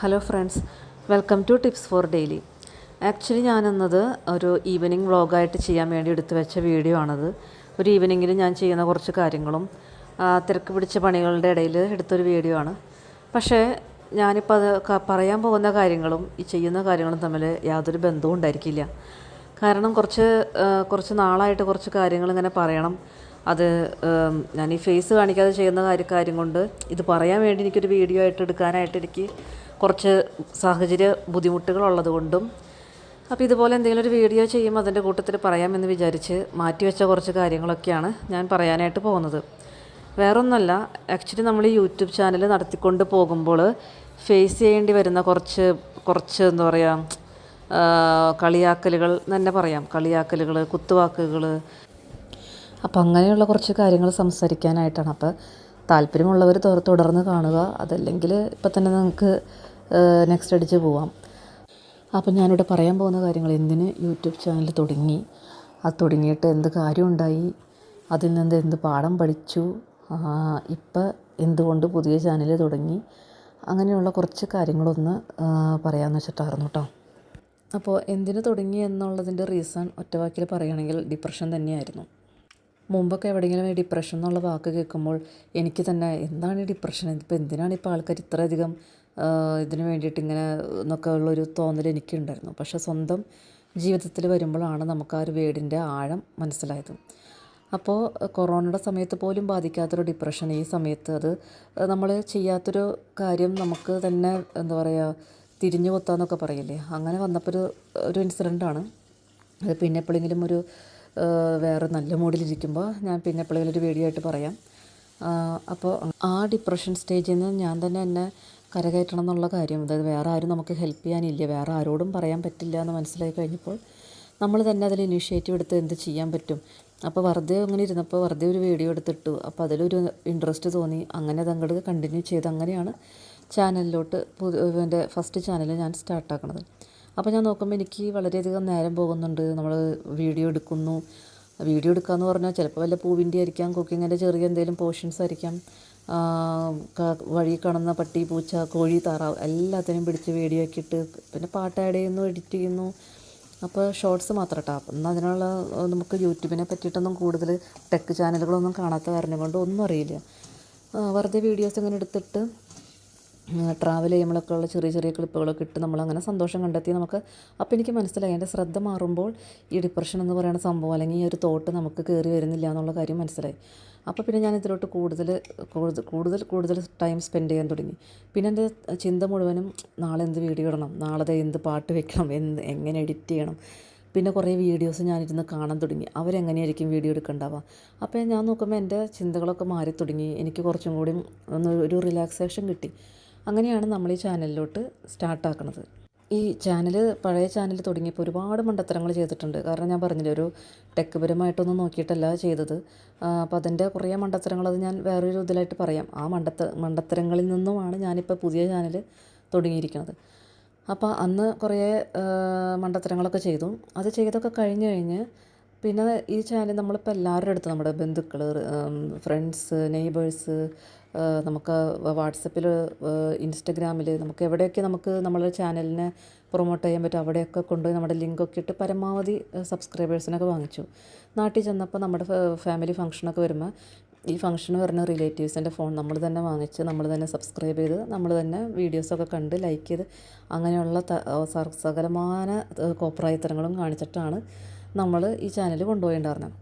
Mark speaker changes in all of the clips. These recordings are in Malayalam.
Speaker 1: Hello friends welcome to tips for daily actually ഞാനെന്നത് ഒരു ഈവനിങ് വ്ളോഗായിട്ട് ചെയ്യാൻ വേണ്ടി എടുത്തു വെച്ച വീഡിയോ ആണത്. ഒരു ഈവനിങ്ങിൽ ഞാൻ ചെയ്യുന്ന കുറച്ച് കാര്യങ്ങളും തിരക്ക് പിടിച്ച പണികളുടെ ഇടയിൽ എടുത്തൊരു വീഡിയോ ആണ്. പക്ഷേ ഞാനിപ്പോൾ അത് പറയാൻ പോകുന്ന കാര്യങ്ങളും ഈ ചെയ്യുന്ന കാര്യങ്ങളും തമ്മിൽ യാതൊരു ബന്ധവും ഉണ്ടായിരിക്കില്ല. കാരണം കുറച്ച് കുറച്ച് നാളായിട്ട് കുറച്ച് കാര്യങ്ങൾ ഇങ്ങനെ പറയണം. അത് ഞാൻ ഈ ഫേസ് കാണിക്കാതെ ചെയ്യുന്ന കാര്യ കാര്യം കൊണ്ട് ഇത് പറയാൻ വേണ്ടി എനിക്കൊരു വീഡിയോ ആയിട്ട് എടുക്കാനായിട്ട് എനിക്ക് കുറച്ച് സാഹചര്യ ബുദ്ധിമുട്ടുകളുള്ളത് കൊണ്ടും അപ്പോൾ ഇതുപോലെ എന്തെങ്കിലും ഒരു വീഡിയോ ചെയ്യുമ്പോൾ അതിന്റെ കൂട്ടത്തിൽ പറയാമെന്ന് വിചാരിച്ച് മാറ്റിവെച്ച കുറച്ച് കാര്യങ്ങളൊക്കെയാണ് ഞാൻ പറയാനായിട്ട് പോകുന്നത്. വേറൊന്നല്ല ആക്ച്വലി നമ്മൾ ഈ യൂട്യൂബ് ചാനൽ നടത്തിക്കൊണ്ട് പോകുമ്പോൾ ഫേസ് ചെയ്യേണ്ടി വരുന്ന കുറച്ച് കുറച്ച് എന്താ പറയുക കളിയാക്കലുകൾ തന്നെ പറയാം. കളിയാക്കലുകൾ കുത്തുവാക്കുകൾ. അപ്പോൾ അങ്ങനെയുള്ള കുറച്ച് കാര്യങ്ങൾ സംസാരിക്കാനായിട്ടാണ്. അപ്പോൾ താല്പര്യമുള്ളവർ തുടർന്ന് കാണുക. അതല്ലെങ്കിൽ ഇപ്പം തന്നെ നിങ്ങൾക്ക് നെക്സ്റ്റ് അടിച്ച് പോവാം. അപ്പം ഞാനിവിടെ പറയാൻ പോകുന്ന കാര്യങ്ങൾ എന്തിന് യൂട്യൂബ് ചാനൽ തുടങ്ങി? അത് തുടങ്ങിയിട്ട് എന്ത് കാര്യമുണ്ടായി? അതിൽ നിന്ന് എന്ത് പാഠം പഠിച്ചു? ഇപ്പം എന്തുകൊണ്ട് പുതിയ ചാനൽ തുടങ്ങി? അങ്ങനെയുള്ള കുറച്ച് കാര്യങ്ങളൊന്ന് പറയാമെന്ന് വെച്ചിട്ടായിരുന്നു കേട്ടോ അപ്പോൾ എന്തിനു തുടങ്ങി എന്നുള്ളതിന്റെ റീസൺ ഒറ്റവാക്കിൽ പറയുകയാണെങ്കിൽ ഡിപ്രഷൻ തന്നെയായിരുന്നു. മുമ്പൊക്കെ എവിടെയെങ്കിലും ഈ ഡിപ്രഷൻ എന്നുള്ള വാക്ക് കേൾക്കുമ്പോൾ എനിക്ക് തന്നെ എന്താണ് ഈ ഡിപ്രഷൻ ഇപ്പോൾ എന്തിനാണ് ഇപ്പോൾ ആൾക്കാർ ഇത്രയധികം ഇതിനു വേണ്ടിയിട്ട് ഇങ്ങനെ എന്നൊക്കെ ഉള്ളൊരു തോന്നൽ എനിക്കുണ്ടായിരുന്നു. പക്ഷേ സ്വന്തം ജീവിതത്തിൽ വരുമ്പോഴാണ് നമുക്ക് ആ ഒരു വേടിന്റെ ആഴം മനസ്സിലായത്. അപ്പോൾ കൊറോണയുടെ സമയത്ത് പോലും ബാധിക്കാത്തൊരു ഡിപ്രഷൻ ഈ സമയത്ത് അത് നമ്മൾ ചെയ്യാത്തൊരു കാര്യം നമുക്ക് തന്നെ എന്താ പറയുക തിരിഞ്ഞു കൊത്താന്നൊക്കെ പറയില്ലേ? അങ്ങനെ വന്നപ്പോൾ ഒരു ഒരു ഇൻസിഡന്റാണ് അത് പിന്നെ എപ്പോഴെങ്കിലും ഒരു വേറെ നല്ല മൂഡിലിരിക്കുമ്പോൾ ഞാൻ പിന്നെ എപ്പോഴെങ്കിലും ഒരു വീഡിയോ ആയിട്ട് പറയാം. അപ്പോൾ ആ ഡിപ്രഷൻ സ്റ്റേജിൽ നിന്ന് ഞാൻ തന്നെ എന്നെ കരകയറ്റണം എന്നുള്ള കാര്യം അതായത് വേറെ ആരും നമുക്ക് ഹെൽപ്പ് ചെയ്യാനില്ല വേറെ ആരോടും പറയാൻ പറ്റില്ല എന്ന് മനസ്സിലായി കഴിഞ്ഞപ്പോൾ നമ്മൾ തന്നെ അതിൽ ഇനീഷ്യേറ്റീവ് എടുത്ത് എന്ത് ചെയ്യാൻ പറ്റും? അപ്പോൾ വെറുതെ അങ്ങനെ ഇരുന്നപ്പോൾ വെറുതെ ഒരു വീഡിയോ എടുത്തിട്ടു. അപ്പോൾ അതിലൊരു ഇൻട്രസ്റ്റ് തോന്നി. അങ്ങനെ അത് അങ്ങോട്ട് കണ്ടിന്യൂ ചെയ്ത് അങ്ങനെയാണ് ചാനലിലോട്ട് എന്റെ ഫസ്റ്റ് ചാനൽ ഞാൻ സ്റ്റാർട്ടാക്കണത് അപ്പോൾ ഞാൻ നോക്കുമ്പോൾ എനിക്ക് വളരെയധികം നേരം പോകുന്നുണ്ട്. നമ്മൾ വീഡിയോ എടുക്കുന്നു. വീഡിയോ എടുക്കുക എന്ന് പറഞ്ഞാൽ ചിലപ്പോൾ വല്ല പൂവിന്റെ ആയിരിക്കാം കുക്കിങ്ങിന്റെ ചെറിയ എന്തെങ്കിലും പോർഷൻസ് ആയിരിക്കാം. വഴി കാണുന്ന പട്ടി പൂച്ച കോഴി താറാവ് എല്ലാത്തിനെയും പിടിച്ച് വീഡിയോ ഒക്കെ ഇട്ട് പിന്നെ പാട്ട് ആഡ് ചെയ്യുന്നു എഡിറ്റ് ചെയ്യുന്നു. അപ്പോൾ ഷോർട്സ് മാത്രം കേട്ടോ എന്നാൽ അതിനുള്ള നമുക്ക് യൂട്യൂബിനെ പറ്റിയിട്ടൊന്നും കൂടുതൽ ടെക് ചാനലുകളൊന്നും കാണാത്ത കാരണം കൊണ്ട് ഒന്നും അറിയില്ല. വെറുതെ വീഡിയോസ് ഇങ്ങനെ എടുത്തിട്ട് ട്രാവൽ ചെയ്യുമ്പോഴൊക്കെ ഉള്ള ചെറിയ ചെറിയ ക്ലിപ്പുകളൊക്കെ ഇട്ട് നമ്മളങ്ങനെ സന്തോഷം കണ്ടെത്തി നമുക്ക് അപ്പോൾ എനിക്ക് മനസ്സിലായി. എന്റെ ശ്രദ്ധ മാറുമ്പോൾ ഈ ഡിപ്രഷൻ എന്ന് പറയുന്ന സംഭവം അല്ലെങ്കിൽ ഈ ഒരു തോട്ട് നമുക്ക് കയറി വരുന്നില്ല എന്നുള്ള കാര്യം മനസ്സിലായി. അപ്പോൾ പിന്നെ ഞാൻ ഇതിലോട്ട് കൂടുതൽ കൂടുതൽ കൂടുതൽ കൂടുതൽ ടൈം സ്പെൻഡ് ചെയ്യാൻ തുടങ്ങി. പിന്നെ എന്റെ ചിന്ത മുഴുവനും നാളെ എന്ത് വീഡിയോ ഇടണം? നാളെ എന്ത് പാട്ട് വെക്കണം? എന്ത് എങ്ങനെ എഡിറ്റ് ചെയ്യണം? പിന്നെ കുറേ വീഡിയോസ് ഞാനിരുന്ന് കാണാൻ തുടങ്ങി. അവരെങ്ങനെയായിരിക്കും വീഡിയോ എടുക്കണ്ടാവുക? അപ്പോൾ ഞാൻ നോക്കുമ്പോൾ എന്റെ ചിന്തകളൊക്കെ മാറി തുടങ്ങി എനിക്ക് കുറച്ചും കൂടി ഒന്ന് ഒരു റിലാക്സേഷൻ കിട്ടി. അങ്ങനെയാണ് നമ്മൾ ഈ ചാനലിലോട്ട് സ്റ്റാർട്ടാക്കുന്നത് ഈ ചാനൽ പഴയ ചാനൽ തുടങ്ങിയപ്പോൾ ഒരുപാട് മണ്ടത്തരങ്ങൾ ചെയ്തിട്ടുണ്ട്. കാരണം ഞാൻ പറഞ്ഞില്ല ഒരു ടെക് പരമായിട്ടൊന്നും നോക്കിയിട്ടല്ല ചെയ്തത്. അപ്പോൾ അതിന്റെ കുറേ മണ്ടത്തരങ്ങൾ അത് ഞാൻ വേറൊരു ഇതിലായിട്ട് പറയാം. ആ മണ്ടത്ത മണ്ടത്തരങ്ങളിൽ നിന്നുമാണ് ഞാനിപ്പോൾ പുതിയ ചാനൽ തുടങ്ങിയിരിക്കുന്നത്. അപ്പോൾ അന്ന് കുറേ മണ്ടത്തരങ്ങളൊക്കെ ചെയ്തു. അത് ചെയ്തൊക്കെ കഴിഞ്ഞ് കഴിഞ്ഞ് പിന്നെ ഈ ചാനൽ നമ്മളിപ്പോൾ എല്ലാവരുടെ അടുത്ത് നമ്മുടെ ബന്ധുക്കൾ ഫ്രണ്ട്സ് നെയ്ബേഴ്സ് നമുക്ക് വാട്സപ്പിൽ ഇൻസ്റ്റഗ്രാമിൽ നമുക്ക് എവിടെയൊക്കെ നമുക്ക് നമ്മുടെ ചാനലിനെ പ്രൊമോട്ട് ചെയ്യാൻ പറ്റും അവിടെയൊക്കെ കൊണ്ടുപോയി നമ്മുടെ ലിങ്കൊക്കെ ഇട്ട് പരമാവധി സബ്സ്ക്രൈബേഴ്സിനൊക്കെ വാങ്ങിച്ചു. നാട്ടിൽ ചെന്നപ്പോൾ നമ്മുടെ ഫാമിലി ഫംഗ്ഷനൊക്കെ വരുമ്പോൾ ഈ ഫംഗ്ഷൻ വരുന്ന റിലേറ്റീവ്സിന്റെ ഫോൺ നമ്മൾ തന്നെ വാങ്ങിച്ച് നമ്മൾ തന്നെ സബ്സ്ക്രൈബ് ചെയ്ത് നമ്മൾ തന്നെ വീഡിയോസൊക്കെ കണ്ട് ലൈക്ക് ചെയ്ത് അങ്ങനെയുള്ള സകലമാന കോപ്രായത്തരങ്ങളും കാണിച്ചിട്ടാണ് നമ്മൾ ഈ ചാനൽ കൊണ്ടുപോയിണ്ടായിരുന്നത്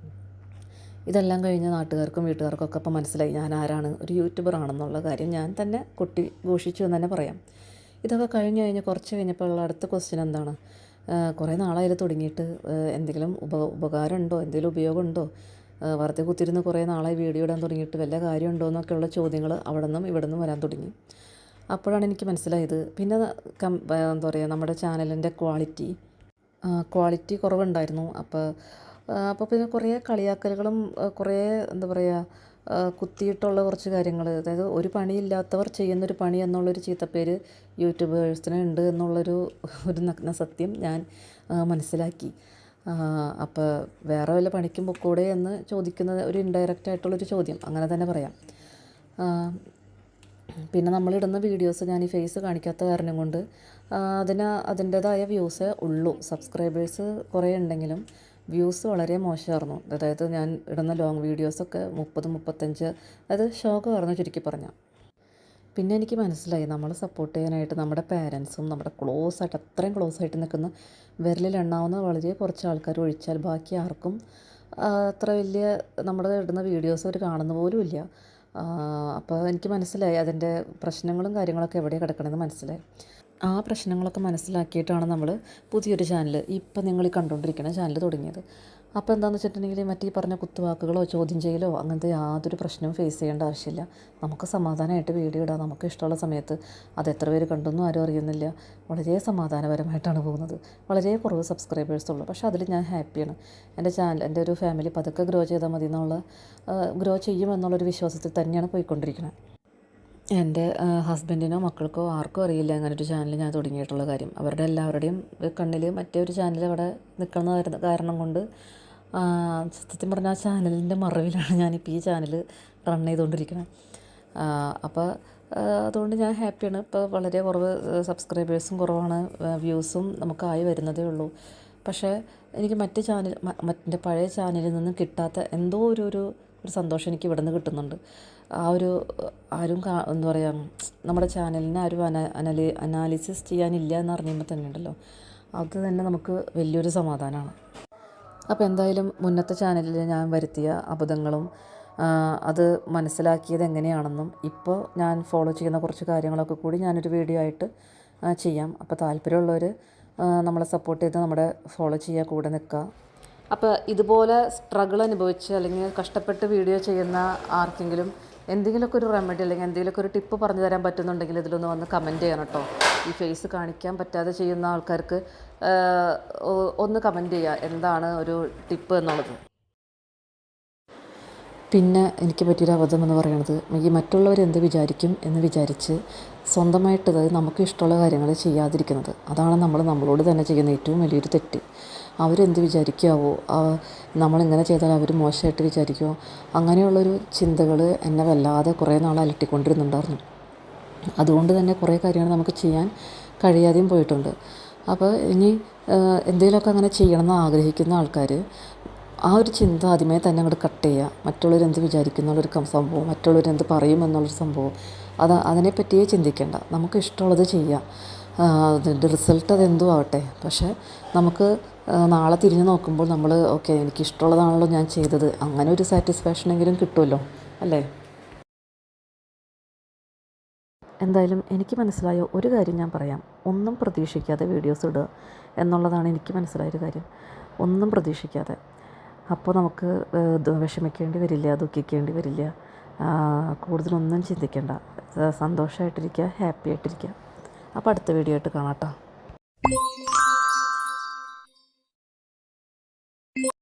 Speaker 1: ഇതെല്ലാം കഴിഞ്ഞ് നാട്ടുകാർക്കും വീട്ടുകാർക്കും ഒക്കെ മനസ്സിലായി ഞാൻ ആരാണ് ഒരു യൂട്യൂബർ ആണെന്നുള്ള കാര്യം ഞാൻ തന്നെ കുട്ടി ഘോഷിച്ചു എന്ന് തന്നെ പറയാം. ഇതൊക്കെ കഴിഞ്ഞ് കഴിഞ്ഞ് കുറച്ച് കഴിഞ്ഞപ്പോൾ ഉള്ള അടുത്ത ക്വസ്റ്റ്യൻ എന്താണ്? കുറേ നാളായി തുടങ്ങിയിട്ട് എന്തെങ്കിലും ഉപ ഉപകാരമുണ്ടോ? എന്തെങ്കിലും ഉപയോഗമുണ്ടോ? വെറുതെ കുത്തിരുന്ന് കുറേ നാളായി വീഡിയോ ഇടാൻ തുടങ്ങിയിട്ട് വല്ല കാര്യമുണ്ടോ എന്നൊക്കെയുള്ള ചോദ്യങ്ങൾ അവിടെ നിന്നും ഇവിടെ നിന്നും വരാൻ തുടങ്ങി. അപ്പോഴാണ് എനിക്ക് മനസ്സിലായത്. പിന്നെ കം എന്താ പറയുക നമ്മുടെ ചാനലിന്റെ ക്വാളിറ്റി ക്വാളിറ്റി കുറവുണ്ടായിരുന്നു. അപ്പോൾ അപ്പോൾ പിന്നെ കുറേ കളിയാക്കലുകളും കുറേ എന്താ പറയുക കുത്തിയിട്ടുള്ള കുറച്ച് കാര്യങ്ങൾ അതായത് ഒരു പണിയില്ലാത്തവർ ചെയ്യുന്നൊരു പണി എന്നുള്ളൊരു ചീത്തപ്പേര് യൂട്യൂബേഴ്സിന് ഉണ്ട് എന്നുള്ളൊരു ഒരു നഗ്ന സത്യം ഞാൻ മനസ്സിലാക്കി. അപ്പോൾ വേറെ വല്ല പണിക്കും പൊക്കൂടെ എന്ന് ചോദിക്കുന്നത് ഒരു ഇൻഡയറക്റ്റ് ആയിട്ടുള്ളൊരു ചോദ്യം. അങ്ങനെ തന്നെ പറയാം. പിന്നെ നമ്മളിടുന്ന വീഡിയോസ് ഞാൻ ഈ ഫേസ് കാണിക്കാത്ത കാരണം കൊണ്ട് അതിന് അതിന്റേതായ വ്യൂസേ ഉള്ളൂ. സബ്സ്ക്രൈബേഴ്സ് കുറേ ഉണ്ടെങ്കിലും വ്യൂസ് വളരെ മോശമായിരുന്നു. അതായത് ഞാൻ ഇടുന്ന ലോങ് വീഡിയോസൊക്കെ മുപ്പത് മുപ്പത്തഞ്ച് അതായത് ശോകമായിരുന്നു ചുരുക്കി പറഞ്ഞാൽ പിന്നെ എനിക്ക് മനസ്സിലായി നമ്മൾ സപ്പോർട്ട് ചെയ്യാനായിട്ട് നമ്മുടെ പാരൻസും നമ്മുടെ ക്ലോസ് ആയിട്ട് അത്രയും ക്ലോസ് ആയിട്ട് നിൽക്കുന്ന വിരലിൽ എണ്ണാവുന്ന വളരെ കുറച്ച് ആൾക്കാർ ഒഴിച്ചാൽ ബാക്കി ആർക്കും അത്ര വലിയ നമ്മുടെ ഇടുന്ന വീഡിയോസ് അവർ കാണുന്ന പോലും ഇല്ല. അപ്പോൾ എനിക്ക് മനസ്സിലായി അതിന്റെ പ്രശ്നങ്ങളും കാര്യങ്ങളൊക്കെ എവിടെ കിടക്കണമെന്ന് മനസ്സിലായി. ആ പ്രശ്നങ്ങളൊക്കെ മനസ്സിലാക്കിയിട്ടാണ് നമ്മൾ പുതിയൊരു ചാനൽ ഇപ്പം നിങ്ങൾ കണ്ടുകൊണ്ടിരിക്കുന്ന ചാനൽ തുടങ്ങിയത്. അപ്പോൾ എന്താണെന്ന് വെച്ചിട്ടുണ്ടെങ്കിൽ മറ്റേ പറഞ്ഞ കുത്തുവാക്കുകളോ ചോദ്യം ചെയ്യലോ അങ്ങനത്തെ യാതൊരു പ്രശ്നവും ഫേസ് ചെയ്യേണ്ട ആവശ്യമില്ല. നമുക്ക് സമാധാനമായിട്ട് വീഡിയോ ഇടാം. നമുക്ക് ഇഷ്ടമുള്ള സമയത്ത് അത് എത്ര പേര് കണ്ടെന്നും ആരും അറിയുന്നില്ല. വളരെ സമാധാനപരമായിട്ടാണ് പോകുന്നത്. വളരെ കുറവ് സബ്സ്ക്രൈബേഴ്സ് ഉള്ളൂ. പക്ഷേ അതിൽ ഞാൻ ഹാപ്പിയാണ് എന്റെ ചാനൽ എന്റെ ഒരു ഫാമിലി പതുക്കെ ഗ്രോ ചെയ്താൽ മതി എന്നുള്ള ഗ്രോ ചെയ്യുമെന്നുള്ളൊരു വിശ്വാസത്തിൽ തന്നെയാണ് പോയിക്കൊണ്ടിരിക്കുന്നത് എന്റെ ഹസ്ബൻഡിനോ മക്കൾക്കോ ആർക്കും അറിയില്ല അങ്ങനൊരു ചാനൽ ഞാൻ തുടങ്ങിയിട്ടുള്ള കാര്യം. അവരുടെ എല്ലാവരുടെയും കണ്ണിൽ മറ്റേ ഒരു ചാനൽ അവിടെ നിൽക്കുന്ന കാരണം കൊണ്ട് സത്യം പറഞ്ഞാൽ ആ ചാനലിന്റെ മറവിലാണ് ഞാനിപ്പോൾ ഈ ചാനൽ റൺ ചെയ്തുകൊണ്ടിരിക്കുന്നത് അപ്പോൾ അതുകൊണ്ട് ഞാൻ ഹാപ്പിയാണ് ഇപ്പോൾ വളരെ കുറവ് സബ്സ്ക്രൈബേഴ്സും കുറവാണ്. വ്യൂസും നമുക്കായി വരുന്നതേ ഉള്ളൂ. പക്ഷേ എനിക്ക് മറ്റ് ചാനൽ മറ്റേ പഴയ ചാനലിൽ നിന്നും കിട്ടാത്ത എന്തോ ഒരു ഒരു ഒരു സന്തോഷം എനിക്ക് ഇവിടെ നിന്ന് കിട്ടുന്നുണ്ട്. ആ ഒരു ആരും കാ എന്താ പറയുക നമ്മുടെ ചാനലിനെ ആരും അന അനലി അനാലിസിസ് ചെയ്യാനില്ല എന്ന് അറിയുമ്പോൾ തന്നെ ഉണ്ടല്ലോ. അത് തന്നെ നമുക്ക് വലിയൊരു സമാധാനമാണ് അപ്പോൾ എന്തായാലും മുന്നത്തെ ചാനലിൽ ഞാൻ വരുത്തിയ അബദ്ധങ്ങളും അത് മനസ്സിലാക്കിയത് എങ്ങനെയാണെന്നും ഇപ്പോൾ ഞാൻ ഫോളോ ചെയ്യുന്ന കുറച്ച് കാര്യങ്ങളൊക്കെ കൂടി ഞാനൊരു വീഡിയോ ആയിട്ട് ചെയ്യാം. അപ്പോൾ താല്പര്യമുള്ളവർ നമ്മളെ സപ്പോർട്ട് ചെയ്ത് നമ്മുടെ ഫോളോ ചെയ്യുക കൂടെ നിൽക്കുക അപ്പോൾ ഇതുപോലെ സ്ട്രഗിൾ അനുഭവിച്ച് അല്ലെങ്കിൽ കഷ്ടപ്പെട്ട് വീഡിയോ ചെയ്യുന്ന ആർക്കെങ്കിലും എന്തെങ്കിലുമൊക്കെ ഒരു റെമഡി അല്ലെങ്കിൽ എന്തെങ്കിലുമൊക്കെ ഒരു ടിപ്പ് പറഞ്ഞു തരാൻ പറ്റുന്നുണ്ടെങ്കിൽ ഇതിലൊന്ന് വന്ന് കമന്റ് ചെയ്യണം കേട്ടോ ഈ ഫേസ് കാണിക്കാൻ പറ്റാതെ ചെയ്യുന്ന ആൾക്കാർക്ക് ഒന്ന് കമന്റ് ചെയ്യുക. എന്താണ് ഒരു ടിപ്പ് എന്നുള്ളത്? പിന്നെ എനിക്ക് പറ്റിയൊരു അബദ്ധം എന്ന് പറയുന്നത് ഈ മറ്റുള്ളവർ എന്ത് വിചാരിക്കും എന്ന് വിചാരിച്ച് സ്വന്തമായിട്ട് അതായത് നമുക്ക് ഇഷ്ടമുള്ള കാര്യങ്ങൾ ചെയ്യാതിരിക്കുന്നത്. അതാണ് നമ്മൾ നമ്മളോട് തന്നെ ചെയ്യുന്ന ഏറ്റവും വലിയൊരു തെറ്റ്. അവരെന്ത് വിചാരിക്കാവോ നമ്മളിങ്ങനെ ചെയ്താൽ അവർ മോശമായിട്ട് വിചാരിക്കുമോ അങ്ങനെയുള്ളൊരു ചിന്തകൾ എന്നെ വല്ലാതെ കുറേ നാൾ അലട്ടിക്കൊണ്ടിരുന്നുണ്ടായിരുന്നു. അതുകൊണ്ട് തന്നെ കുറേ കാര്യങ്ങൾ നമുക്ക് ചെയ്യാൻ കഴിയാതെയും പോയിട്ടുണ്ട്. അപ്പോൾ ഇനി എന്തെങ്കിലുമൊക്കെ അങ്ങനെ ചെയ്യണമെന്ന് ആഗ്രഹിക്കുന്ന ആൾക്കാർ ആ ഒരു ചിന്ത ആദ്യമേ തന്നെ അങ്ങോട്ട് കട്ട് ചെയ്യുക. മറ്റുള്ളവരെന്ത് വിചാരിക്കും എന്നുള്ളൊരു സംഭവം മറ്റുള്ളവരെന്ത് പറയും എന്നുള്ളൊരു സംഭവം. അത് അതിനെപ്പറ്റിയേ ചിന്തിക്കേണ്ട. നമുക്ക് ഇഷ്ടമുള്ളത് ചെയ്യാം. അതിന്റെ റിസൾട്ട് അതെന്തും ആവട്ടെ. പക്ഷേ നമുക്ക് നാളെ തിരിഞ്ഞ് നോക്കുമ്പോൾ നമ്മൾ ഓക്കെ എനിക്ക് ഇഷ്ടമുള്ളതാണല്ലോ ഞാൻ ചെയ്തത്. അങ്ങനെ ഒരു സാറ്റിസ്ഫാക്ഷനെങ്കിലും കിട്ടുമല്ലോ. അല്ലേ? എന്തായാലും എനിക്ക് മനസ്സിലായ ഒരു കാര്യം ഞാൻ പറയാം. ഒന്നും പ്രതീക്ഷിക്കാതെ വീഡിയോസ് ഇടുക എന്നുള്ളതാണ് എനിക്ക് മനസ്സിലായൊരു കാര്യം. ഒന്നും പ്രതീക്ഷിക്കാതെ. അപ്പോൾ നമുക്ക് വിഷമിക്കേണ്ടി വരില്ല ദുഃഖിക്കേണ്ടി വരില്ല. കൂടുതലൊന്നും ചിന്തിക്കേണ്ട. സന്തോഷമായിട്ടിരിക്കുക ഹാപ്പി ആയിട്ടിരിക്കുക അപ്പോൾ അടുത്ത വീഡിയോ ആയിട്ട് കാണാം കേട്ടോ.